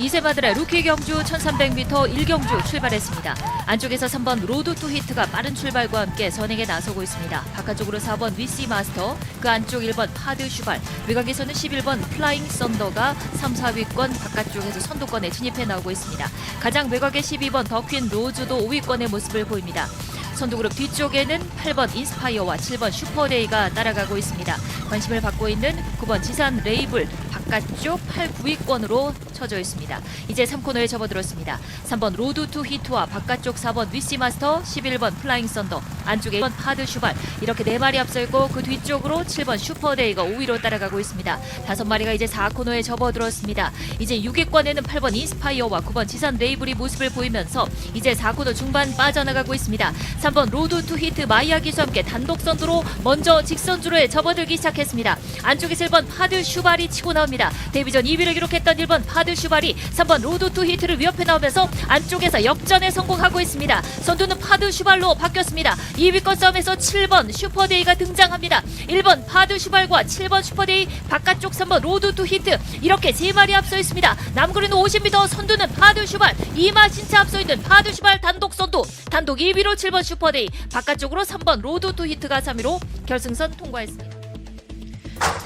이세마드라 루키 경주 1300m 1경주 출발했습니다. 안쪽에서 3번 로드 투 히트가 빠른 출발과 함께 선행에 나서고 있습니다. 바깥쪽으로 4번 위시 마스터, 그 안쪽 1번 파드 슈발, 외곽에서는 11번 플라잉 썬더가 3, 4위권 바깥쪽에서 선두권에 진입해 나오고 있습니다. 가장 외곽의 12번 더퀸 로즈도 5위권의 모습을 보입니다. 선두그룹 뒤쪽에는 8번 인스파이어와 7번 슈퍼데이가 따라가고 있습니다. 관심을 받고 있는 9번 지산 레이블 바깥쪽 8, 9위권으로 쳐져 있습니다. 이제 3코너에 접어들었습니다. 3번 로드 투 히트와 바깥쪽 4번 위시 마스터, 11번 플라잉 썬더, 안쪽에 1번 하드 슈발 이렇게 네 마리 앞서 있고 그 뒤쪽으로 7번 슈퍼데이가 5위로 따라가고 있습니다. 다섯 마리가 이제 4코너에 접어들었습니다. 이제 6위권에는 8번 인스파이어와 9번 지산 레이블이 모습을 보이면서 이제 4코너 중반 빠져나가고 있습니다. 3번 로드 투 히트 마이아 기수와 함께 단독 선두로 먼저 직선주로에 접어들기 시작했습니다. 안쪽에서 1번 파드 슈발이 치고 나옵니다. 데뷔전 2위를 기록했던 1번 파드 슈발이 3번 로드 투 히트를 위협해 나오면서 안쪽에서 역전에 성공하고 있습니다. 선두는 파드 슈발로 바뀌었습니다. 2위권 싸움에서 7번 슈퍼데이가 등장합니다. 1번 파드 슈발과 7번 슈퍼데이 바깥쪽 3번 로드 투 히트 이렇게 세 마리 앞서 있습니다. 남구리는 50m 선두는 파드 슈발 이마 신차 앞서 있는 파드 슈발 단독 선두 단독 2위로 7번 슈퍼데이 바깥쪽으로 3번 로드 투 히트가 3위로 결승선 통과했습니다.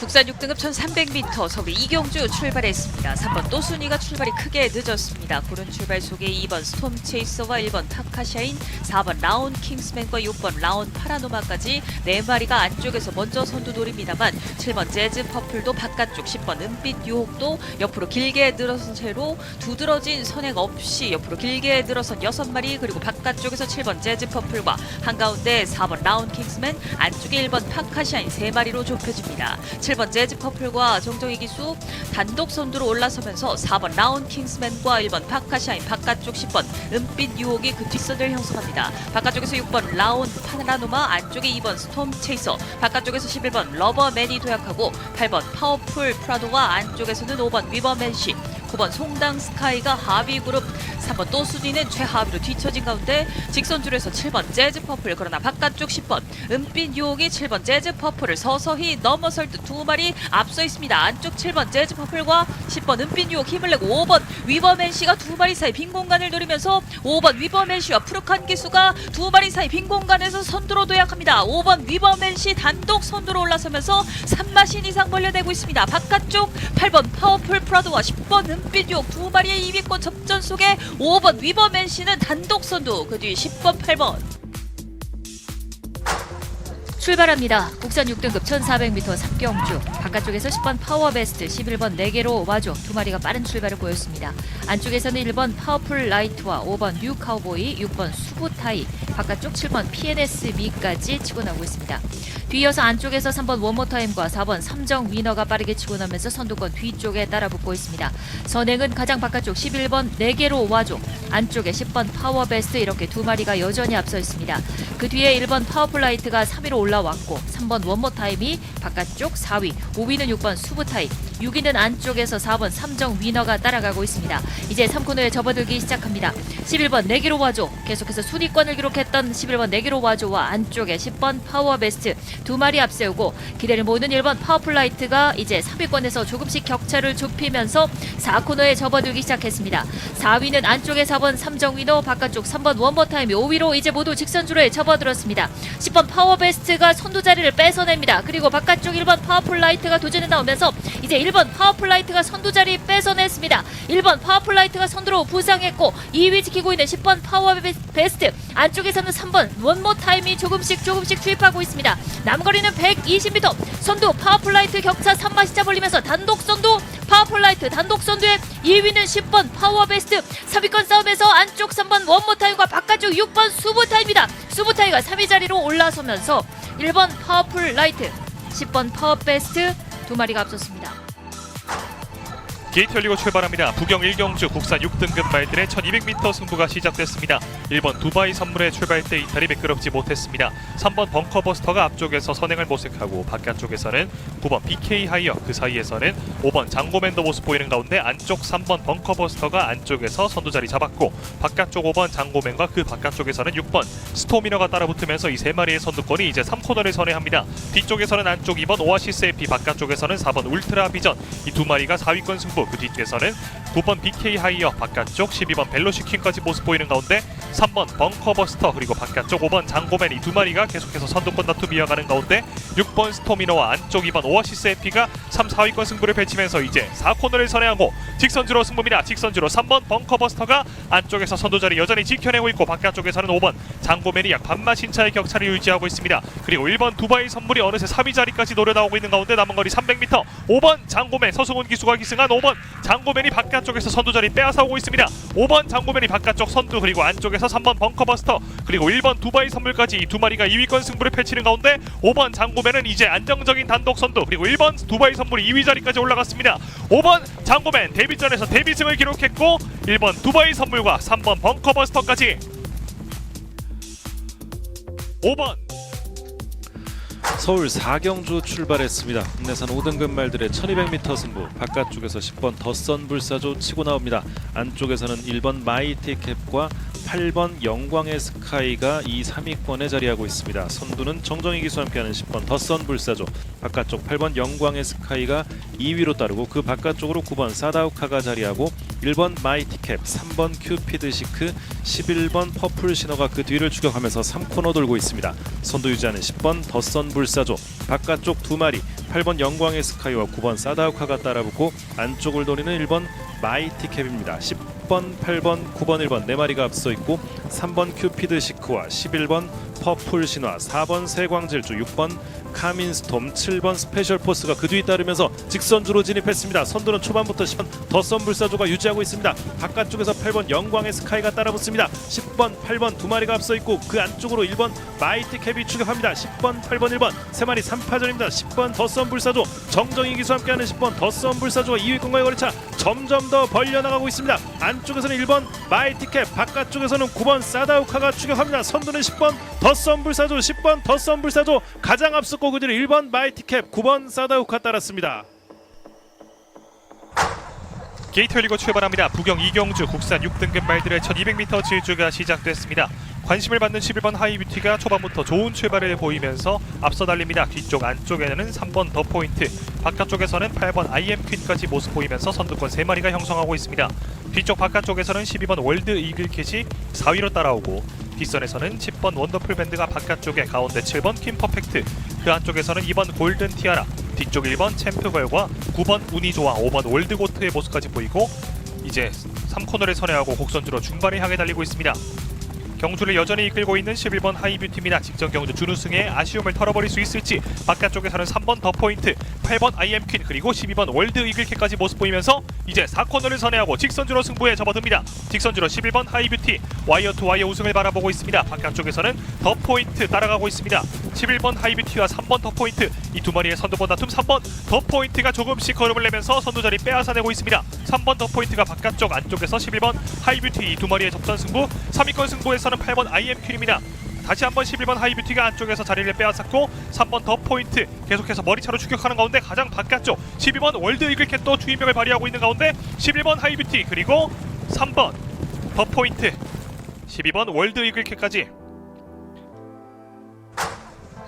국산 6등급 1300m 서울 이경주 출발했습니다. 3번 또순이가 출발이 크게 늦었습니다. 구른 출발 속에 2번 스톰 체이서와 1번 타카샤인, 4번 라운 킹스맨과 6번 라운 파라노마까지 4마리가 안쪽에서 먼저 선두 노립니다만 7번 재즈 퍼플도 바깥쪽 10번 은빛 유혹도 옆으로 길게 늘어선 채로 두드러진 선행 없이 옆으로 길게 늘어선 6마리 그리고 바깥쪽에서 7번 재즈 퍼플과 한가운데 4번 라운 킹스맨 안쪽에 1번 타카샤인 3마리로 좁혀집니다. 7번 재즈 퍼플과 정정희 기수 단독 선두로 올라서면서 4번 라운 킹스맨과 1번 파카샤인 바깥쪽 10번 은빛 유혹이 그 뒷선을 형성합니다. 바깥쪽에서 6번 라운 파라노마 안쪽에 2번 스톰 체이서 바깥쪽에서 11번 러버맨이 도약하고 8번 파워풀 프라도와 안쪽에서는 5번 위버맨시 9번 송당 스카이가 하위 그룹 3번 또순이는 최하위로 뒤처진 가운데 직선 줄에서 7번 재즈 퍼플 그러나 바깥쪽 10번 은빛 유혹이 7번 재즈 퍼플을 서서히 넘어설 듯 두 마리 앞서 있습니다. 안쪽 7번 재즈 퍼플과 10번 은빛 유혹 힘을 내고 5번 위버맨시가 두 마리 사이 빈 공간을 노리면서 5번 위버맨시와 푸르칸 기수가 두 마리 사이 빈 공간에서 선두로 도약합니다. 5번 위버맨시 단독 선두로 올라서면서 3마신 이상 벌려내고 있습니다. 바깥쪽 8번 파워풀 프라드와 10번 은빛 유혹 두 마리의 2위권 접전 속에 5번 위버맨시는 단독 선두 그 뒤 10번 8번 출발합니다. 국산 6등급 1400m 삼경주 바깥쪽에서 10번 파워베스트 11번 4개로 와줘 두 마리가 빠른 출발을 보였습니다. 안쪽에서는 1번 파워풀 라이트와 5번 뉴 카우보이 6번 수부타이 바깥쪽 7번 PNS 미까지 치고 나오고 있습니다. 뒤이어서 안쪽에서 3번 원모타임과 4번 삼정 위너가 빠르게 치고 나면서 선두권 뒤쪽에 따라붙고 있습니다. 선행은 가장 바깥쪽 11번 4개로 와줘 안쪽에 10번 파워베스트 이렇게 두 마리가 여전히 앞서 있습니다. 그 뒤에 1번 파워풀 라이트가 3위로 올라 왔고 3번 원모타임이 바깥쪽 4위 5위는 6번 수부타임 6위는 안쪽에서 4번 삼정 위너가 따라가고 있습니다. 이제 3코너에 접어들기 시작합니다. 11번 4개로 와줘 계속해서 순위권을 기록했던 11번 4개로 와줘와 안쪽에 10번 파워베스트 두 마리 앞세우고 기대를 모으는 1번 파워풀라이트가 이제 3위권에서 조금씩 격차를 좁히면서 4코너에 접어들기 시작했습니다. 4위는 안쪽에 4번 삼정 위너 바깥쪽 3번 원버타임이 5위로 이제 모두 직선주로에 접어들었습니다. 10번 파워베스트가 선두 자리를 뺏어냅니다. 그리고 바깥쪽 1번 파워풀라이트가 도전에 나오면서 이제 1번 파워풀라이트가 선두 자리 뺏어냈습니다. 1번 파워풀라이트가 선두로 부상했고 2위 지키고 있는 10번 파워베스트 안쪽에서는 3번 원모 타임이 조금씩 조금씩 투입하고 있습니다. 남거리는 120m 선두 파워풀라이트 격차 3마시차 벌리면서 단독 선두 파워풀라이트 단독 선두에 2위는 10번 파워베스트 3위권 싸움에서 안쪽 3번 원모타임과 바깥쪽 6번 수부타입니다. 수부타이가 3위 자리로 올라서면서 1번 파워풀 라이트 10번 파워베스트 두 마리가 앞섰습니다. 게이트 열리고 출발합니다. 부경 1경주 국산 6등급 말들의 1200m 승부가 시작됐습니다. 1번 두바이 선물의 출발 때 이탈이 매끄럽지 못했습니다. 3번 벙커버스터가 앞쪽에서 선행을 모색하고 바깥쪽에서는 9번 BK 하이어 그 사이에서는 5번 장고맨도 모습 보이는 가운데 안쪽 3번 벙커버스터가 안쪽에서 선두 자리 잡았고 바깥쪽 5번 장고맨과 그 바깥쪽에서는 6번 스토미너가 따라붙으면서 이 세 마리의 선두권이 이제 3코너를 선회합니다. 뒤쪽에서는 안쪽 2번 오아시스 에피 바깥쪽에서는 4번 울트라 비전 이 두 마리가 4위권 승부 그 뒤에서는 9번 BK 하이어 바깥쪽 12번 벨로시킹까지 모습 보이는 가운데 3번 벙커버스터 그리고 바깥쪽 5번 장고맨 이 두 마리가 계속해서 선두권 다툼 이어가는 가운데 6번 스토미너와 안쪽 2번 오아시스 에피가 3, 4위권 승부를 펼치면서 이제 4코너를 선회하고 직선주로 승부입니다. 직선주로 3번 벙커버스터가 안쪽에서 선두자리 여전히 지켜내고 있고 바깥쪽에서는 5번 장고맨이 약 반마 신 차의 격차를 유지하고 있습니다. 그리고 1번 두바이 선물이 어느새 3위 자리까지 노려나오고 있는 가운데 남은 거리 300m 5번 장고맨 서승훈 기수가 기승한 5번 장고맨이 바깥쪽에서 선두자리 빼앗아오고 있습니다. 5번 장고맨이 바깥쪽 선두 그리고 안쪽에서 3번 벙커버스터 그리고 1번 두바이 선물까지 이 두 마리가 2위권 승부를 펼치는 가운데 5번 장고맨은 이제 안정적인 단독 선두 그리고 1번 두바이 선물이 2위 자리까지 올라갔습니다. 5번 장고맨 데뷔전에서 데뷔승을 기록했고 1번 두바이 선물과 3번 벙커버스터까지 5번 서울 4경주 출발했습니다. 국내산 5등급 말들의 1200m 승부 바깥쪽에서 10번 더선 불사조 치고 나옵니다. 안쪽에서는 1번 마이티 캡과 8번 영광의 스카이가 2, 3위권에 자리하고 있습니다. 선두는 정정희 기수와 함께하는 10번 더선 불사조 바깥쪽 8번 영광의 스카이가 2위로 따르고 그 바깥쪽으로 9번 사다우카가 자리하고 1번 마이티캡, 3번 큐피드 시크, 11번 퍼플 신호가 그 뒤를 추격하면서 3코너 돌고 있습니다. 선두 유지하는 10번 더선 불사조 바깥쪽 두 마리 8번 영광의 스카이와 9번 사다우카가 따라붙고 안쪽을 노리는 1번 마이티캡입니다. 10번, 8번, 9번, 1번 네 마리가 앞서 있고 3번 큐피드 시크와 11번 퍼플 신화, 4번 세광질주, 6번 카민스톰, 7번 스페셜 포스가 그 뒤에 따르면서 직선주로 진입했습니다. 선두는 초반부터 10번 더선 불사조가 유지하고 있습니다. 바깥쪽에서 8번 영광의 스카이가 따라붙습니다. 10번, 8번 두 마리가 앞서 있고 그 안쪽으로 1번 마이티 캡이 추격합니다. 10번, 8번, 1번 세 마리 3파전입니다. 10번 더선 불사조 정정희 기수 함께하는 10번 더선 불사조와 2위권과의 거리차 점점 더 벌려나가고 있습니다. 안쪽에서는 1번 마이티 캡, 바깥쪽에서는 9번 사다우카가 추격합니다. 선두는 10번 더선 불사조, 10번 더선 불사조 가장 앞섰고 그 뒤를 1번 마이티 캡, 9번 사다우카 따랐습니다. 게이트 열리고 출발합니다. 부경 이경주 국산 6등급 말들의 1200m 질주가 시작됐습니다. 관심을 받는 11번 하이뷰티가 초반부터 좋은 출발을 보이면서 앞서 달립니다. 뒤쪽 안쪽에는 3번 더 포인트, 바깥쪽에서는 8번 IM 퀸까지 모습 보이면서 선두권 3마리가 형성하고 있습니다. 뒤쪽 바깥쪽에서는 12번 월드 이글 캣이 4위로 따라오고 뒷선에서는 10번 원더풀 밴드가 바깥쪽에 가운데 7번 퀸 퍼펙트 그 안쪽에서는 2번 골든 티아라 뒤쪽 1번 챔프걸과 9번 우니조와 5번 월드고트의 모습까지 보이고 이제 3코너를 선회하고 곡선주로 중반을 향해 달리고 있습니다. 경주를 여전히 이끌고 있는 11번 하이뷰티입니다. 직전 경주 준우승에 아쉬움을 털어버릴 수 있을지 바깥쪽에서는 3번 더 포인트, 8번 IM 퀸 그리고 12번 월드 이글캐까지 모습 보이면서 이제 4코너를 선회하고 직선주로 승부에 접어듭니다. 직선주로 11번 하이뷰티 와이어 투 와이어 우승을 바라보고 있습니다. 바깥쪽에서는 더 포인트 따라가고 있습니다. 11번 하이뷰티와 3번 더 포인트 이 두 마리의 선두권 다툼 3번 더 포인트가 조금씩 걸음을 내면서 선두 자리 빼앗아내고 있습니다. 3번 더 포인트가 바깥쪽 안쪽에서 11번 하이뷰티 이 두 마리의 접전 승부 3위권 승부에서는 8번 IM 퀸입니다. 다시 한번 11번 하이뷰티가 안쪽에서 자리를 빼앗았고 3번 더 포인트 계속해서 머리차로 추격하는 가운데 가장 바깥쪽 12번 월드 이글캣도 주인명을 발휘하고 있는 가운데 11번 하이뷰티 그리고 3번 더 포인트 12번 월드 이글캣까지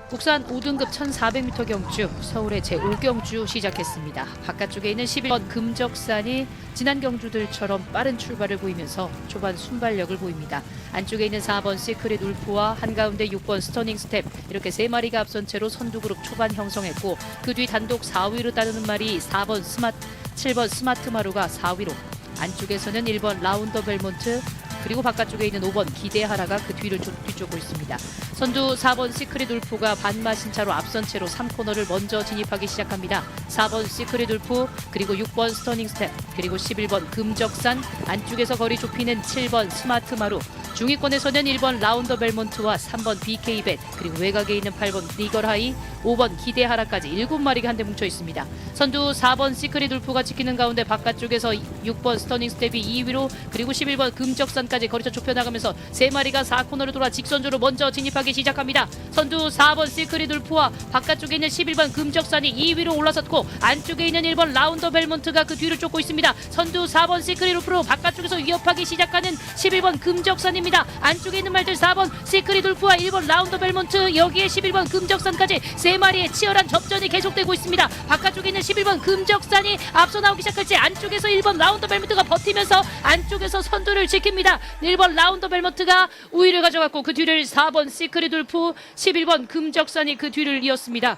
국산 5등급 1400m 경주 서울의 제5경주 시작했습니다. 바깥쪽에 있는 11번 금적산이 지난 경주들처럼 빠른 출발을 보이면서 초반 순발력을 보입니다. 안쪽에 있는 4번 시크릿 울프와 한가운데 6번 스터닝 스텝 이렇게 세 마리가 앞선 채로 선두 그룹 초반 형성했고 그 뒤 단독 4위로 따르는 말이 4번 스마트 7번 스마트 마루가 4위로 안쪽에서는 1번 라운더 벨몬트 그리고 바깥쪽에 있는 5번 기대하라가 그 뒤를 쫓, 뒤쫓고 있습니다. 선두 4번 시크릿 울프가 반마신 차로 앞선 채로 3코너를 먼저 진입하기 시작합니다. 4번 시크릿 울프 그리고 6번 스터닝 스텝 그리고 11번 금적산 안쪽에서 거리 좁히는 7번 스마트 마루 중위권에서는 1번 라운더 벨몬트와 3번 BK 벳 그리고 외곽에 있는 8번 리걸 하이 5번 기대하라까지 7마리가 한데 뭉쳐 있습니다. 선두 4번 시크릿 울프가 지키는 가운데 바깥쪽에서 6번 스터닝 스텝이 2위로 그리고 11번 금적산까지 거리차 좁혀나가면서 3마리가 4코너를 돌아 직선주로 먼저 진입하기 시작합니다. 선두 4번 시크릿 울프와 바깥쪽에 있는 11번 금적산이 2위로 올라섰고 안쪽에 있는 1번 라운더 벨몬트가 그 뒤를 쫓고 있습니다. 선두 4번 시크릿 울프로 바깥쪽에서 위협하기 시작하는 11번 금적산입니다. 안쪽에 있는 말들 4번 시크릿 울프와 1번 라운더 벨몬트 여기에 11번 금적산까지 세세 마리의 치열한 접전이 계속되고 있습니다. 바깥쪽에 있는 11번 금적산이 앞서 나오기 시작할지 안쪽에서 1번 라운더 벨모트가 버티면서 안쪽에서 선두를 지킵니다. 1번 라운더 벨모트가 우위를 가져갔고 그 뒤를 4번 시크릿 울프, 11번 금적산이 그 뒤를 이었습니다.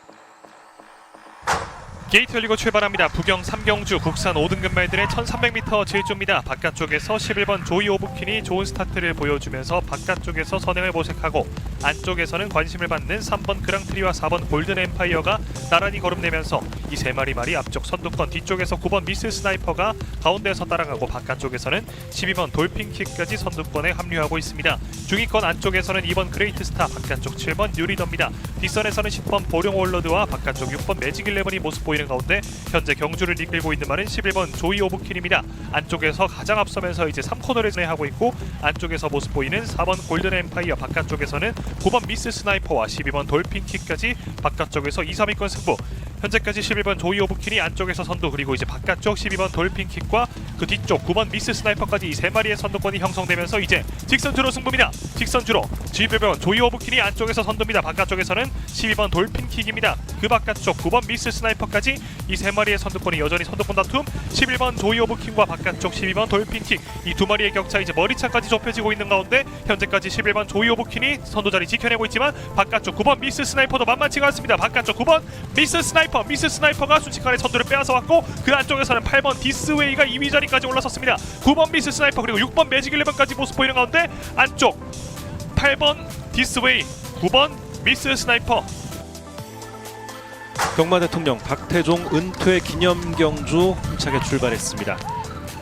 게이트 열리고 출발합니다. 부경 3경주 국산 5등급 말들의 1300m 질주입니다. 바깥쪽에서 11번 조이 오브킨이 좋은 스타트를 보여주면서 바깥쪽에서 선행을 모색하고 안쪽에서는 관심을 받는 3번 그랑트리와 4번 골든 엠파이어가 나란히 걸음내면서 이 세 마리 말이 앞쪽 선두권 뒤쪽에서 9번 미스 스나이퍼가 가운데에서 따라가고 바깥쪽에서는 12번 돌핀킥까지 선두권에 합류하고 있습니다. 중위권 안쪽에서는 2번 그레이트 스타 바깥쪽 7번 뉴리더입니다. 뒷선에서는 10번 보령 월러드와 바깥쪽 6번 매직 11이 모습 보 이는 가운데 현재 경주를 이끌고 있는 말은 11번 조이 오브킨입니다. 안쪽에서 가장 앞서면서 이제 3코너를 진행하고 있고 안쪽에서 모습 보이는 4번 골든 엠파이어 바깥쪽에서는 9번 미스 스나이퍼와 12번 돌핀킥까지 바깥쪽에서 2, 3위권 승부 현재까지 11번 조이 오브킨이 안쪽에서 선두 그리고 이제 바깥쪽 12번 돌핀킥과 그 뒤쪽 9번 미스 스나이퍼까지 이 세 마리의 선두권이 형성되면서 이제 직선주로 승부입니다. 직선주로 11번 조이 오브킨이 안쪽에서 선두입니다. 바깥쪽에서는 12번 돌핀킥입니다. 그 바깥쪽 9번 미스 스나이퍼까지 이 세 마리의 선두권이 여전히 선두권 다툼 11번 조이 오브킨과 바깥쪽 12번 돌핀킥 이 두 마리의 격차 이제 머리차까지 좁혀지고 있는 가운데 현재까지 11번 조이 오브킨이 선두 자리 지켜내고 있지만 바깥쪽 9번 미스 스나이퍼도 만만치가 않습니다. 바깥쪽 9번 미스 스나이퍼 미스 스나이퍼가 순식간에 선두를 빼앗아 왔고 그 안쪽에서는 8번 디스웨이가 2위 자리까지 올라섰습니다. 9번 미스 스나이퍼 그리고 6번 매직 11까지 모습 보이는 가운데 안쪽 8번 디스웨이 9번 미스 스나이퍼 경마 대통령 박태종 은퇴 기념 경주 힘차게 출발했습니다.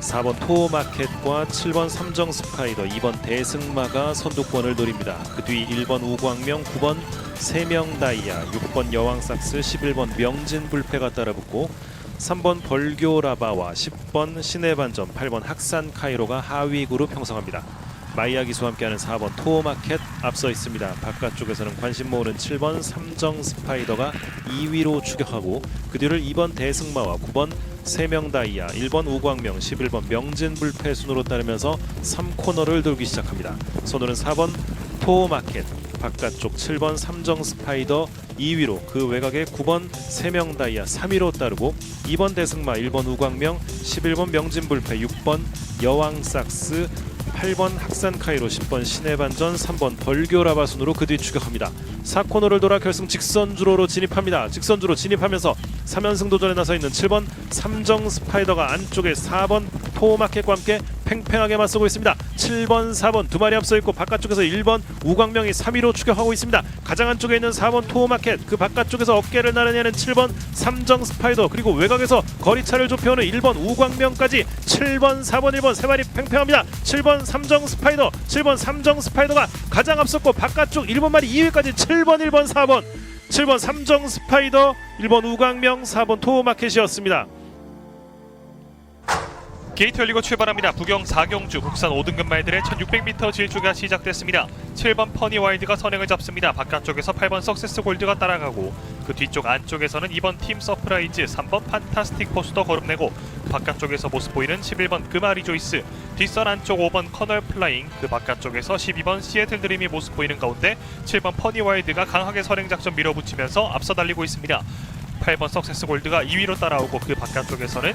4번 토마켓과 7번 삼정 스파이더, 2번 대승마가 선두권을 노립니다. 그 뒤 1번 우광명, 9번 세명 다이아, 6번 여왕 삭스, 11번 명진 불패가 따라붙고 3번 벌교 라바와 10번 신의 반점, 8번 학산 카이로가 하위 그룹 형성합니다. 마이야 기수와 함께하는 4번 토마켓 앞서 있습니다. 바깥쪽에서는 관심 모으는 7번 삼정 스파이더가 2위로 추격하고 그 뒤를 2번 대승마와 9번 세명 다이아, 1번 우광명, 11번 명진 불패 순으로 따르면서 3코너를 돌기 시작합니다. 손으로는 4번 토마켓, 바깥쪽 7번 삼정 스파이더 2위로 그 외곽에 9번 세명 다이아 3위로 따르고 2번 대승마, 1번 우광명, 11번 명진 불패, 6번 여왕 삭스 8번 학산 카이로 10번 신의 반전 3번 벌교 라바 순으로 그 뒤 추격합니다. 4코너를 돌아 결승 직선주로로 진입합니다. 직선주로 진입하면서 3연승 도전에 나서 있는 7번 삼정 스파이더가 안쪽에 4번 토마켓과 함께 팽팽하게 맞서고 있습니다. 7번, 4번 두 마리 앞서 있고 바깥쪽에서 1번 우광명이 3위로 추격하고 있습니다. 가장 안쪽에 있는 4번 토마켓 그 바깥쪽에서 어깨를 나르냐는 7번 삼정 스파이더 그리고 외곽에서 거리차를 좁혀오는 1번 우광명까지 7번, 4번, 1번 세 마리 팽팽합니다. 7번 삼정 스파이더, 7번 삼정 스파이더가 가장 앞섰고 바깥쪽 1번 마리 2위까지 7번, 1번, 4번 7번 삼정 스파이더, 1번 우광명, 4번 토마켓이었습니다. 게이트 열리고 출발합니다. 부경 4경주 국산 5등급 말들의 1600m 질주가 시작됐습니다. 7번 퍼니 와이드가 선행을 잡습니다. 바깥쪽에서 8번 석세스 골드가 따라가고 그 뒤쪽 안쪽에서는 2번 팀 서프라이즈, 3번 판타스틱 포스도 걸음내고 바깥쪽에서 모습 보이는 11번 금아리 조이스, 뒷선 안쪽 5번 커널 플라잉, 그 바깥쪽에서 12번 시애틀 드림이 모습 보이는 가운데 7번 퍼니 와이드가 강하게 선행 작전 밀어붙이면서 앞서 달리고 있습니다. 8번 석세스 골드가 2위로 따라오고 그 바깥쪽에서는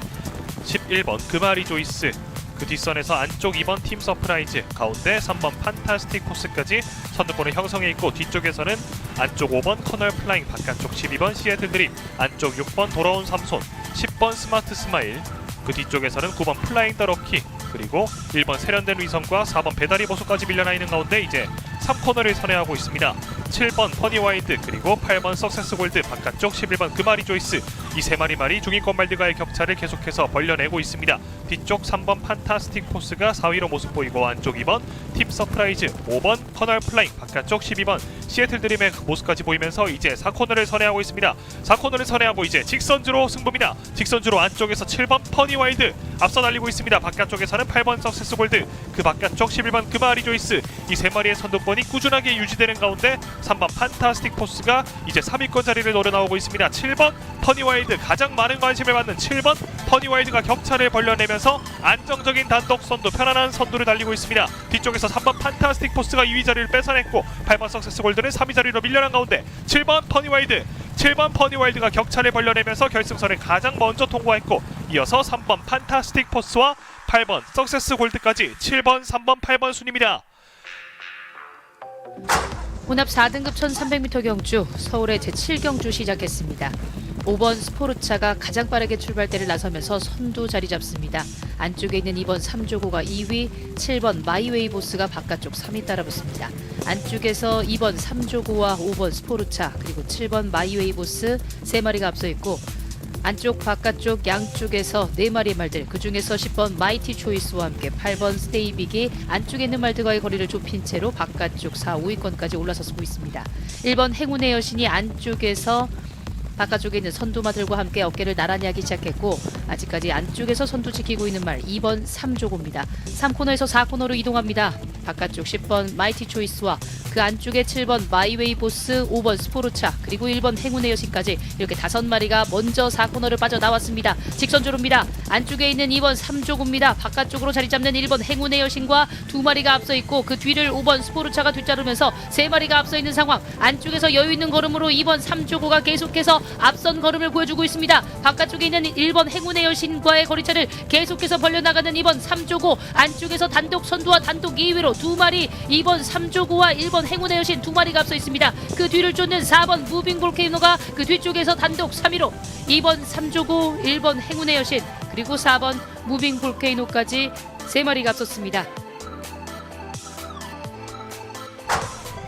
11번 금아리 조이스. 그 뒷선에서 안쪽 2번 팀 서프라이즈 가운데 3번 판타스틱 코스까지 선두권을 형성해 있고 뒤쪽에서는 안쪽 5번 커널 플라잉 바깥쪽 12번 시애틀 드림 안쪽 6번 돌아온 삼손 10번 스마트 스마일 그 뒤쪽에서는 9번 플라잉 더 럭키 그리고 1번 세련된 위성과 4번 배다리 보수까지 밀려나 있는 가운데 이제 3코너를 선회하고 있습니다. 7번 퍼니 와이드 그리고 8번 석세스 골드 바깥쪽 11번 금아리 조이스 이 세 마리 말이 중위권 말들과의 격차를 계속해서 벌려내고 있습니다. 뒤쪽 3번 판타스틱 포스가 4위로 모습 보이고 안쪽 2번 팁 서프라이즈 5번 커널 플라잉 바깥쪽 12번 시애틀 드림의 모습까지 보이면서 이제 4코너를 선회하고 있습니다. 4코너를 선회하고 이제 직선주로 승부입니다. 직선주로 안쪽에서 7번 퍼니 와이드 앞서 달리고 있습니다. 바깥쪽에서는 8번 석세스 골드 그 바깥쪽 11번 금아리 조이스 이 세 마리의 선두권 이 꾸준하게 유지되는 가운데 3번 판타스틱 포스가 이제 3위권 자리를 노려 나오고 있습니다. 7번 퍼니와이드 가장 많은 관심을 받는 7번 퍼니와이드가 격차를 벌려내면서 안정적인 단독 선두 편안한 선두를 달리고 있습니다. 뒤쪽에서 3번 판타스틱 포스가 2위 자리를 뺏어냈고 8번 석세스 골드는 3위 자리로 밀려난 가운데 7번 퍼니와이드 7번 퍼니와일드가 격차를 벌려내면서 결승선에 가장 먼저 통과했고 이어서 3번 판타스틱 포스와 8번 석세스 골드까지 7번, 3번, 8번 순입니다. 혼합 4등급 1300m 경주 서울의 제7경주 시작했습니다. 5번 스포르차가 가장 빠르게 출발대를 나서면서 선두 자리 잡습니다. 안쪽에 있는 2번 3조고가 2위, 7번 마이웨이 보스가 바깥쪽 3위 따라붙습니다. 안쪽에서 2번 3조고와 5번 스포르차 그리고 7번 마이웨이 보스 3마리가 앞서 있고 안쪽 바깥쪽 양쪽에서 네 마리의 말들 그 중에서 10번 마이티 초이스와 함께 8번 스테이빅이 안쪽에 있는 말들과의 거리를 좁힌 채로 바깥쪽 4, 5위권까지 올라서고 있습니다. 1번 행운의 여신이 안쪽에서 바깥쪽에 있는 선두마들과 함께 어깨를 나란히 하기 시작했고 아직까지 안쪽에서 선두 지키고 있는 말 2번 3조고입니다. 3코너에서 4코너로 이동합니다. 바깥쪽 10번 마이티 초이스와 그 안쪽에 7번 마이웨이 보스, 5번 스포르차, 그리고 1번 행운의 여신까지 이렇게 다섯 마리가 먼저 4코너를 빠져나왔습니다. 직선주로입니다. 안쪽에 있는 2번 3조구입니다. 바깥쪽으로 자리 잡는 1번 행운의 여신과 두 마리가 앞서 있고 그 뒤를 5번 스포르차가 뒤따르면서 세 마리가 앞서 있는 상황. 안쪽에서 여유 있는 걸음으로 2번 3조구가 계속해서 앞선 걸음을 보여주고 있습니다. 바깥쪽에 있는 1번 행운의 여신과의 거리차를 계속해서 벌려나가는 2번 3조고 안쪽에서 단독 선두와 단독 2위로 두 마리 2번 3조고와 1번 행운의 여신 두 마리가 앞서 있습니다. 그 뒤를 쫓는 4번 무빙 볼케이노가 그 뒤쪽에서 단독 3위로 2번 3조고 1번 행운의 여신 그리고 4번 무빙 볼케이노까지 세 마리가 앞섰습니다.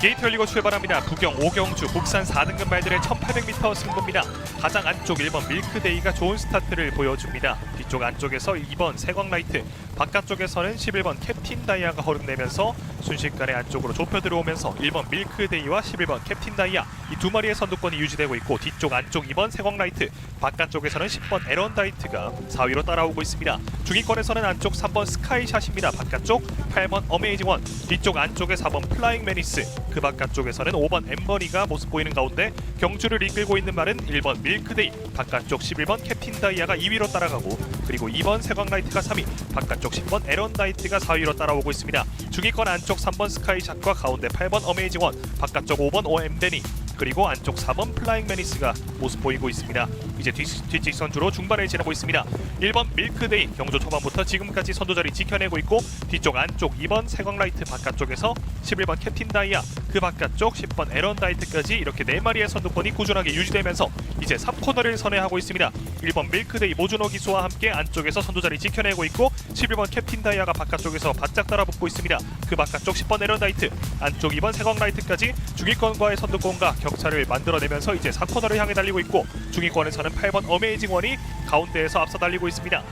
게이트 열리고 출발합니다. 부경 5경주 국산 4등급 말들의 1800m 승부입니다. 가장 안쪽 1번 밀크데이가 좋은 스타트를 보여줍니다. 뒤쪽 안쪽에서 2번 세광라이트, 바깥쪽에서는 11번 캡틴 다이아가 허름내면서 순식간에 안쪽으로 좁혀 들어오면서 1번 밀크데이와 11번 캡틴 다이아 이 두 마리의 선두권이 유지되고 있고 뒤쪽 안쪽 2번 세광라이트, 바깥쪽에서는 10번 에런다이트가 4위로 따라오고 있습니다. 중위권에서는 안쪽 3번 스카이샷입니다. 바깥쪽 8번 어메이징원, 뒤쪽 안쪽에 4번 플라잉 매니스, 그 바깥쪽에서는 5번 엠버리가 모습 보이는 가운데 경주를 이끌고 있는 말은 1번 밀크데이, 바깥쪽 11번 캡틴 다이아가 2위로 따라가고 그리고 2번 세광라이트가 3위, 바깥쪽 10번 에런다이트가 4위로 따라오고 있습니다. 중위권 안쪽 3번 스카이샷과 가운데 8번 어메이징원, 바깥쪽 5번 오엠데니, 그리고 안쪽 4번 플라잉 매니스가 모습 보이고 있습니다. 이제 뒤, 뒤직선 주로 중반을 지나고 있습니다. 1번 밀크데이 경주 초반부터 지금까지 선두 자리 지켜내고 있고 뒤쪽 안쪽 2번 세광라이트 바깥쪽에서 11번 캡틴 다이아 그 바깥쪽 10번 에런 다이트까지 이렇게 4마리의 선두권이 꾸준하게 유지되면서 이제 3코너를 선회하고 있습니다. 1번 밀크데이 모주노 기수와 함께 안쪽에서 선두 자리 지켜내고 있고 11번 캡틴 다이아가 바깥쪽에서 바짝 따라붙고 있습니다. 그 바깥쪽 10번 에런 다이트 안쪽 2번 세광라이트까지 중위권과의 선두권과 격차를 만들어내면서 이제 4코너를 향해 달리고 있고 중위권에서는 8번 어메이징원이 가운데에서 앞서 달리고 있습니다.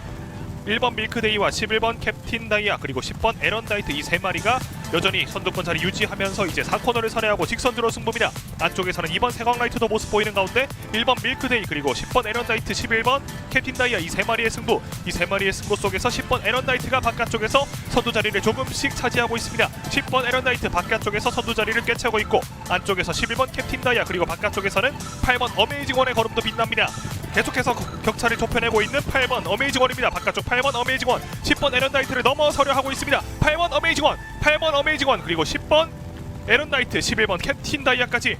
1번 밀크데이와 11번 캡틴 다이아 그리고 10번 에런 다이트 이 세 마리가 여전히 선두권 자리 유지하면서 이제 4코너를 선회하고 직선주로 승부입니다. 안쪽에서는 2번 세광라이트도 모습 보이는 가운데 1번 밀크데이 그리고 10번 에런다이트 11번 캡틴 다이아 이 세 마리의 승부 이 세 마리의 승부 속에서 10번 에런다이트가 바깥쪽에서 선두 자리를 조금씩 차지하고 있습니다. 10번 에런다이트 바깥쪽에서 선두 자리를 꿰차고 있고 안쪽에서 11번 캡틴 다이아 그리고 바깥쪽에서는 8번 어메이징원의 걸음도 빛납니다. 계속해서 거- 격차를 좁혀내고 있는 8번 어메이징원입니다. 바깥쪽 8번 어메이징원, 10번 에런다이트를 넘어서려 하고 있습니다. 8번 어메이징원, 8번 어메이징원 그리고 10번 에런다이트, 11번 캡틴 다이아까지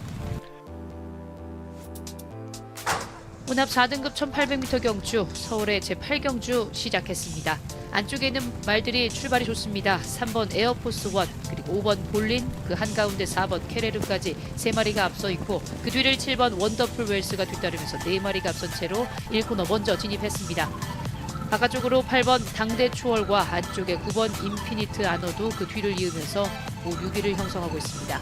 혼합 4등급 1800m 경주 서울의 제8경주 시작했습니다. 안쪽에 있는 말들이 출발이 좋습니다. 3번 에어포스 원 그리고 5번 볼린 그 한가운데 4번 케레르까지 세 마리가 앞서 있고 그 뒤를 7번 원더풀 웰스가 뒤따르면서 네 마리가 앞선 채로 1코너 먼저 진입했습니다. 바깥쪽으로 8번 당대 추월과 안쪽에 9번 인피니트 아너도 그 뒤를 이으면서 5, 6위를 형성하고 있습니다.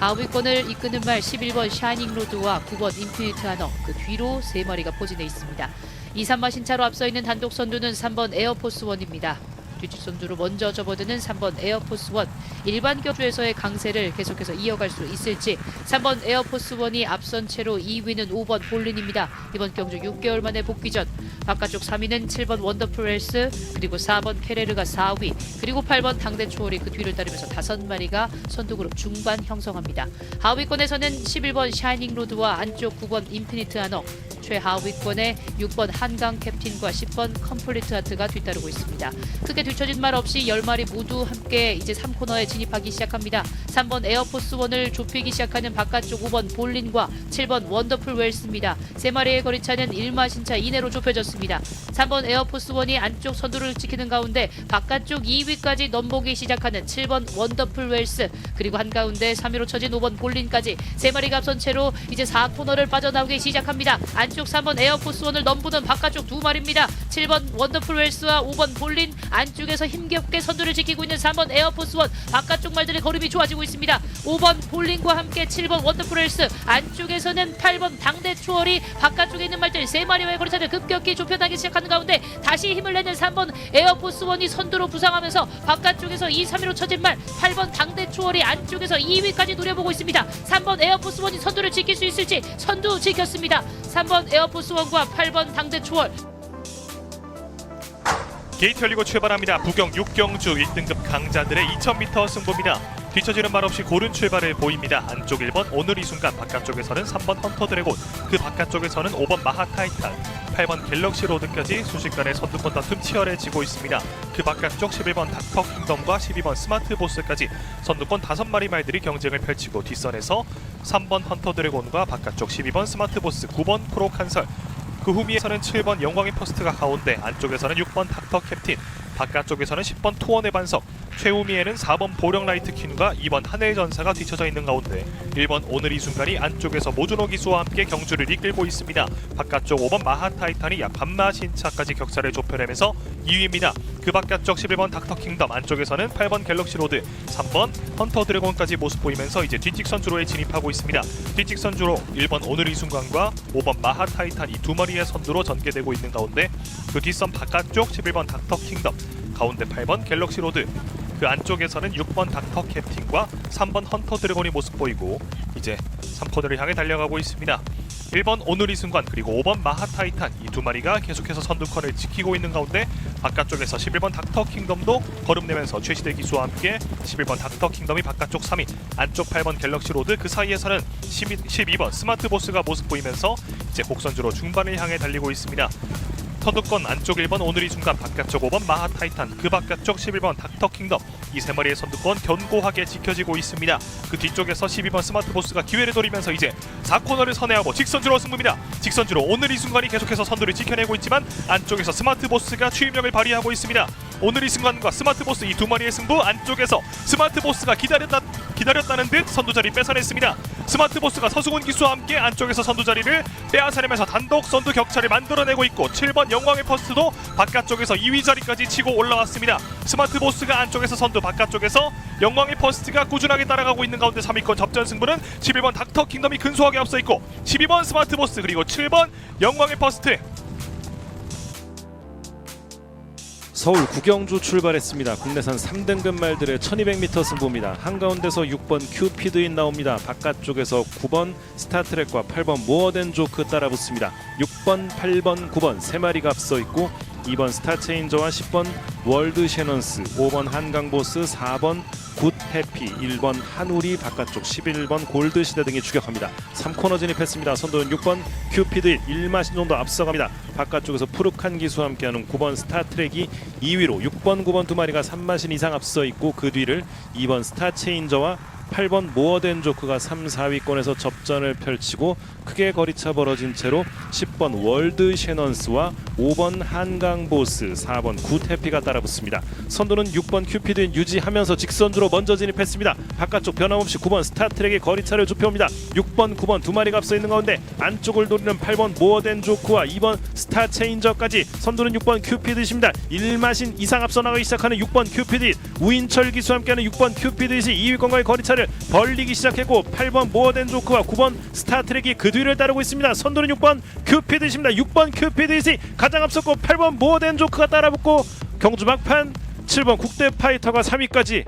하위권을 이끄는 말 11번 샤이닝 로드와 9번 인피니트 아너 그 뒤로 세 마리가 포진해 있습니다. 2, 3마 신차로 앞서 있는 단독 선두는 3번 에어포스 원입니다. 뒤쪽 선두로 먼저 접어드는 3번 에어포스 원 일반 격주에서의 강세를 계속해서 이어갈 수 있을지 3번 에어포스 원이 앞선 채로 2위는 5번 볼린입니다. 이번 경주 6개월 만에 복귀 전 바깥쪽 3위는 7번 원더풀 헬스 그리고 4번 케레르가 4위 그리고 8번 당대 초월이 그 뒤를 따르면서 다섯 마리가 선두그룹 중반 형성합니다. 하위권에서는 11번 샤이닝 로드와 안쪽 9번 인피니트 아너 최하위권에 6번 한강 캡틴과 10번 컴플리트 하트가 뒤따르고 있습니다. 크게 뒤처진 말 없이 10마리 모두 함께 이제 3코너에 진입하기 시작합니다. 3번 에어포스 원을 좁히기 시작하는 바깥쪽 5번 볼린과 7번 원더풀 웰스입니다. 세 마리의 거리차는 1마신차 이내로 좁혀졌습니다. 3번 에어포스 원이 안쪽 선두를 지키는 가운데 바깥쪽 2위까지 넘보기 시작하는 7번 원더풀 웰스 그리고 한가운데 3위로 쳐진 5번 볼린까지 세 마리가 앞선 채로 이제 4코너를 빠져나오기 시작합니다. 안쪽 3번 에어포스 원을 넘보는 바깥쪽 두 마리입니다. 7번 원더풀 웰스와 5번 볼린 안쪽에서 힘겹게 선두를 지키고 있는 3번 에어포스 원 바깥쪽 말들의 걸음이 좋아지고 있습니다. 5번 볼린과 함께 7번 원더풀 웰스 안쪽에서는 8번 당대 추월이 바깥쪽에 있는 말들 세 마리와의 거리차를 급격히 좁혀나기 시작하는 가운데 다시 힘을 내는 3번 에어포스 원이 선두로 부상하면서 바깥쪽에서 2, 3위로 쳐진 말 8번 당대 추월이 안쪽에서 2위까지 노려보고 있습니다. 3번 에어포스 원이 선두를 지킬 수 있을지 선두 지켰습니다. 3번 에어포스 원과 8번 당대 추월 게이트 열리고 출발합니다. 부경 6경주 1등급 강자들의 2000m 승부입니다. 뒤처지는 말 없이 고른 출발을 보입니다. 안쪽 1번 오늘 이 순간 바깥쪽에서는 3번 헌터 드래곤 그 바깥쪽에서는 5번 마하 타이탄 8번 갤럭시 로드까지 순식간에 선두권 다툼 치열해지고 있습니다. 그 바깥쪽 11번 닥터 킹덤과 12번 스마트 보스까지 선두권 5마리 말들이 경쟁을 펼치고 뒷선에서 3번 헌터 드래곤과 바깥쪽 12번 스마트 보스 9번 프로 칸설 그 후미에서는 7번 영광의 포스트가 가운데 안쪽에서는 6번 닥터 캡틴 바깥쪽에서는 10번 투원의 반석 최우미에는 4번 보령 라이트 퀸과 2번 하늘 전사가 뒤쳐져 있는 가운데 1번 오늘 이 순간이 안쪽에서 모주노 기수와 함께 경주를 이끌고 있습니다. 바깥쪽 5번 마하 타이탄이 약 반마 신차까지 격차를 좁혀내면서 2위입니다. 그 바깥쪽 11번 닥터 킹덤 안쪽에서는 8번 갤럭시 로드 3번 헌터 드래곤까지 모습 보이면서 이제 뒷직선 주로에 진입하고 있습니다. 뒷직선 주로 1번 오늘 이 순간과 5번 마하 타이탄 이 두 마리의 선두로 전개되고 있는 가운데 그 뒷선 바깥쪽 11번 닥터 킹덤 가운데 8번 갤럭시 로드 그 안쪽에서는 6번 닥터 캡틴과 3번 헌터 드래곤이 모습 보이고 이제 3코너를 향해 달려가고 있습니다. 1번 오늘 이 순간 그리고 5번 마하 타이탄 이 두 마리가 계속해서 선두권을 지키고 있는 가운데 바깥쪽에서 11번 닥터 킹덤도 걸음 내면서 최시대 기수와 함께 11번 닥터 킹덤이 바깥쪽 3위 안쪽 8번 갤럭시 로드 그 사이에서는 12, 12번 스마트 보스가 모습 보이면서 이제 곡선주로 중반을 향해 달리고 있습니다. 서두권 안쪽 1번 오늘 이 순간 바깥쪽 5번 마하 타이탄 그 바깥쪽 11번 닥터 킹덤 이 세 마리의 선두권 견고하게 지켜지고 있습니다. 그 뒤쪽에서 12번 스마트 보스가 기회를 노리면서 이제 4코너를 선회하고 직선주로 승부입니다. 직선주로 오늘 이 순간이 계속해서 선두를 지켜내고 있지만 안쪽에서 스마트 보스가 추임력을 발휘하고 있습니다. 오늘 이 순간과 스마트 보스 이 두 마리의 승부 안쪽에서 스마트 보스가 기다렸다 기다렸다는 듯 선두 자리 뺏어냈습니다. 스마트 보스가 서승훈 기수와 함께 안쪽에서 선두 자리를 빼앗아내면서 단독 선두 격차를 만들어내고 있고 7번 영광의 퍼스트도 바깥쪽에서 2위 자리까지 치고 올라왔습니다. 스마트 보스가 안쪽에서 선두 바깥쪽에서 영광의 퍼스트가 꾸준하게 따라가고 있는 가운데 3위권 접전 승부는 11번 닥터 킹덤이 근소하게 앞서 있고 12번 스마트 보스 그리고 7번 영광의 퍼스트 서울 구경주 출발했습니다. 국내산 3등급 말들의 1200m 승부입니다. 한가운데서 6번 큐피드인 나옵니다. 바깥쪽에서 9번 스타트랙과 8번 모어덴 조크 따라붙습니다. 6번, 8번, 9번 세 마리가 앞서 있고 2번 스타체인저와 10번 월드 셰넌스, 5번 한강보스, 4번 굿 해피, 1번 한우리 바깥쪽 11번 골드 시대 등이 추격합니다. 3코너 진입했습니다. 선두는 6번 큐피드 1마신 정도 앞서갑니다. 바깥쪽에서 푸르칸 기수와 함께하는 9번 스타트랙이 2위로 6번, 9번 두 마리가 3마신 이상 앞서 있고 그 뒤를 2번 스타체인저와 8번 모어덴 조크가 3, 4위권에서 접전을 펼치고 크게 거리차 벌어진 채로 10번 월드 셰넌스와 5번 한강 보스, 4번 굿해피가 따라붙습니다. 선두는 6번 큐피드 유지하면서 직선주로 먼저 진입했습니다. 바깥쪽 변함없이 9번 스타트랙의 거리차를 좁혀옵니다. 6번, 9번 두 마리가 앞서 있는 가운데 안쪽을 노리는 8번 모어덴 조크와 2번 스타 체인저까지 선두는 6번 큐피드입니다. 1마신 이상 앞서 나가기 시작하는 6번 큐피드 우인철 기수와 함께하는 6번 큐피드이 2위권과의 거리차를 벌리기 시작했고 8번 모어덴 조크와 9번 스타트랙이 그 뒤를 따르고 있습니다. 선두는 6번 큐피드입니다. 6번 큐피드이 가장 앞섰고 8번 모어덴 조크가 따라붙고 경주 막판 7번 국대 파이터가 3위까지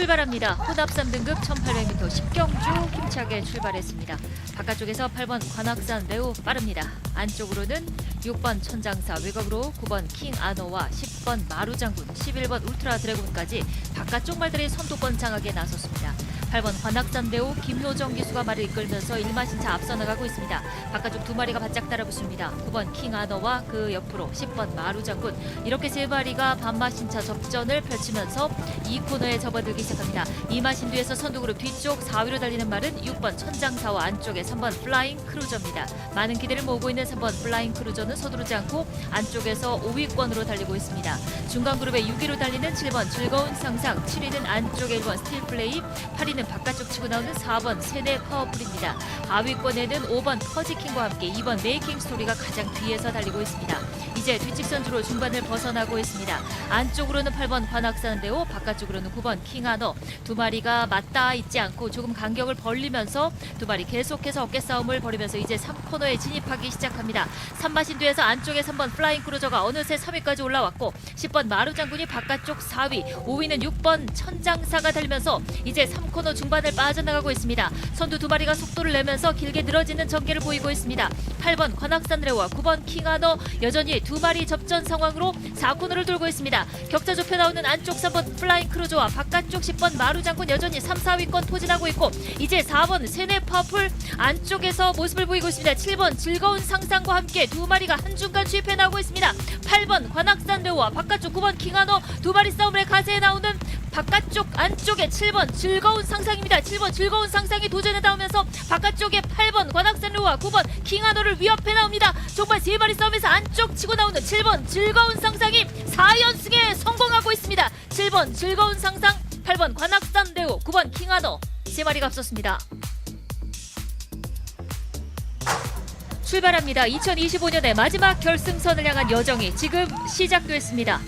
출발합니다. 혼합 3등급 1800m 10경주 힘차게 출발했습니다. 바깥쪽에서 8번 관악산 매우 빠릅니다. 안쪽으로는 6번 천장사 외곽으로 9번 킹 아노와 10번 마루장군 11번 울트라 드래곤까지 바깥쪽 말들의 선두권 장악에 나섰습니다. 8번 관악산대우 김효정 기수가 말을 이끌면서 일마신차 앞서 나가고 있습니다. 바깥쪽 두 마리가 바짝 따라붙습니다. 9번 킹아너와 그 옆으로 10번 마루장군 이렇게 세 마리가 반마신차 접전을 펼치면서 이 코너에 접어들기 시작합니다. 이마신 뒤에서 선두그룹 뒤쪽 4위로 달리는 말은 6번 천장사와 안쪽에 3번 플라잉 크루저입니다. 많은 기대를 모으고 있는 3번 플라잉 크루저는 서두르지 않고 안쪽에서 5위권으로 달리고 있습니다. 중간 그룹의 6위로 달리는 7번 즐거운 상상, 7위는 안쪽에 1번 스틸 플레이, 8위는 바깥쪽 치고 나오는 4번 세네 파워풀입니다. 하위권에는 5번 커지킹과 함께 2번 메이킹 스토리가 가장 뒤에서 달리고 있습니다. 이제 뒤직선 주로 중반을 벗어나고 있습니다. 안쪽으로는 8번 관악산대오, 바깥쪽으로는 9번 킹하너 두 마리가 맞닿아 있지 않고 조금 간격을 벌리면서 두 마리 계속해서 어깨 싸움을 벌이면서 이제 3코너에 진입하기 시작합니다. 3마신 뒤에서 안쪽에 3번 플라잉 크루저가 어느새 3위까지 올라왔고 10번 마루 장군이 바깥쪽 4위, 5위는 6번 천장사가 달리면서 이제 3코너 중반을 빠져나가고 있습니다. 선두 두 마리가 속도를 내면서 길게 늘어지는 전개를 보이고 있습니다. 8번 관악산 레오와 9번 킹하너 여전히 두 마리 접전 상황으로 4코너를 돌고 있습니다. 격차 좁혀 나오는 안쪽 3번 플라잉 크루저와 바깥쪽 10번 마루 장군 여전히 3, 4위권 포진하고 있고 이제 4번 세네 파풀 안쪽에서 모습을 보이고 있습니다. 7번 즐거운 상상과 함께 두 마리가 한중간 취입해 나오고 있습니다. 8번 관악산 레오와 바깥쪽 9번 킹하너 두 마리 싸움의 가세에 나오는 바깥쪽 안쪽에 7번 즐거운 상상입니다. 7번 즐거운 상상이 도전에 나오면서 바깥쪽에 8번 관악산루와 9번 킹하너를 위협해 나옵니다. 정말 세 마리 싸움에서 안쪽 치고 나오는 7번 즐거운 상상이 4연승에 성공하고 있습니다. 7번 즐거운 상상, 8번 관악산 대우, 9번 킹하너 세 마리가 앞섰습니다. 출발합니다. 2025년의 마지막 결승선을 향한 여정이 지금 시작됐습니다.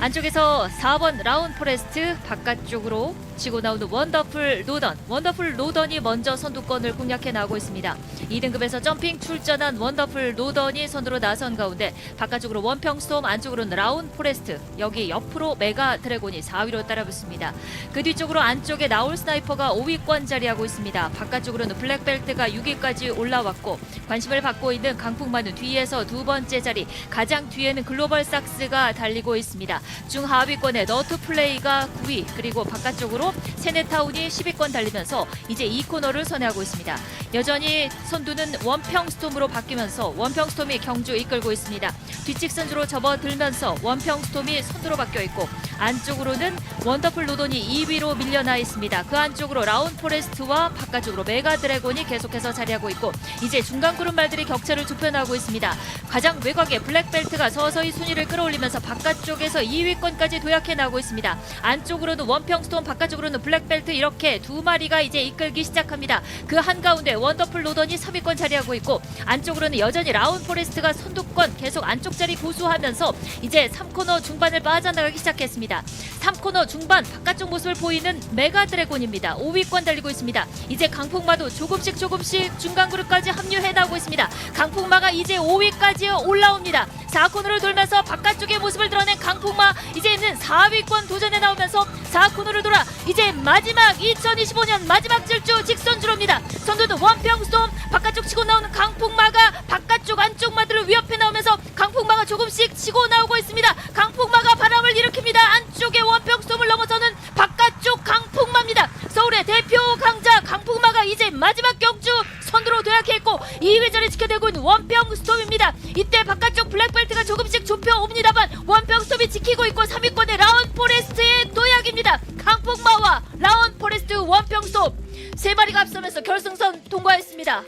안쪽에서 4번 라운 포레스트 바깥쪽으로 치고 나오는 원더풀 로던. 원더풀 로던이 먼저 선두권을 공략해 나오고 있습니다. 2등급에서 점핑 출전한 원더풀 로던이 선두로 나선 가운데 바깥쪽으로 원평스톰 안쪽으로는 라운 포레스트 여기 옆으로 메가 드래곤이 4위로 따라붙습니다. 그 뒤쪽으로 안쪽에 나올 스나이퍼가 5위권 자리하고 있습니다. 바깥쪽으로는 블랙벨트가 6위까지 올라왔고 관심을 받고 있는 강풍만은 뒤에서 두 번째 자리 가장 뒤에는 글로벌 삭스가 달리고 있습니다. 중하위권의 너트 플레이가 9위 그리고 바깥쪽으로 세네타운이 10위권 달리면서 이제 이 코너를 선회하고 있습니다. 여전히 선두는 원평스톰으로 바뀌면서 원평스톰이 경주 이끌고 있습니다. 뒷직선주로 접어들면서 원평스톰이 선두로 바뀌어 있고 안쪽으로는 원더풀 노돈이 2위로 밀려나 있습니다. 그 안쪽으로 라운 포레스트와 바깥쪽으로 메가 드래곤이 계속해서 자리하고 있고 이제 중간 그룹 말들이 격차를 좁혀나가고 있습니다. 가장 외곽에 블랙벨트가 서서히 순위를 끌어올리면서 바깥쪽에서 2위권까지 도약해 나가고 있습니다. 안쪽으로는 원평스톤 바깥쪽 으로는 블랙벨트 이렇게 두 마리가 이제 이끌기 시작합니다. 그 한가운데 원더풀 로던이 3위권 자리하고 있고 안쪽으로는 여전히 라운 포레스트가 선두권 계속 안쪽 자리 고수하면서 이제 3코너 중반을 빠져나가기 시작했습니다. 3코너 중반 바깥쪽 모습을 보이는 메가 드래곤입니다. 5위권 달리고 있습니다. 이제 강풍마도 조금씩 조금씩 중간 그룹까지 합류해 나오고 있습니다. 강풍마가 이제 5위까지 올라옵니다. 4코너를 돌면서 바깥쪽의 모습을 드러낸 강풍마 이제 는 4위권 도전에 나오면서 4코너를 돌아 이제 마지막 2025년 마지막 질주 직선주로입니다. 선두는 원평스톰 바깥쪽 치고 나오는 강풍마가 바깥쪽 안쪽 마들을 위협해 나오면서 강풍마가 조금씩 치고 나오고 있습니다. 강풍마가 바람을 일으킵니다. 안쪽에 원평스톰을 넘어서는 바깥쪽 강풍마입니다. 서울의 대표 강자 강풍마가 이제 마지막 경주 선두로 도약했고 2위 자리 지켜내고 있는 원평스톰입니다. 이때 바깥쪽 블랙벨트가 조금씩 좁혀옵니다만 원평스톰이 지키고 있고 3위권의 라운 포레스트의 도약입니다. 강풍마와 라운 포레스트 원평스톰 세 마리가 앞서면서 결승선 통과했습니다.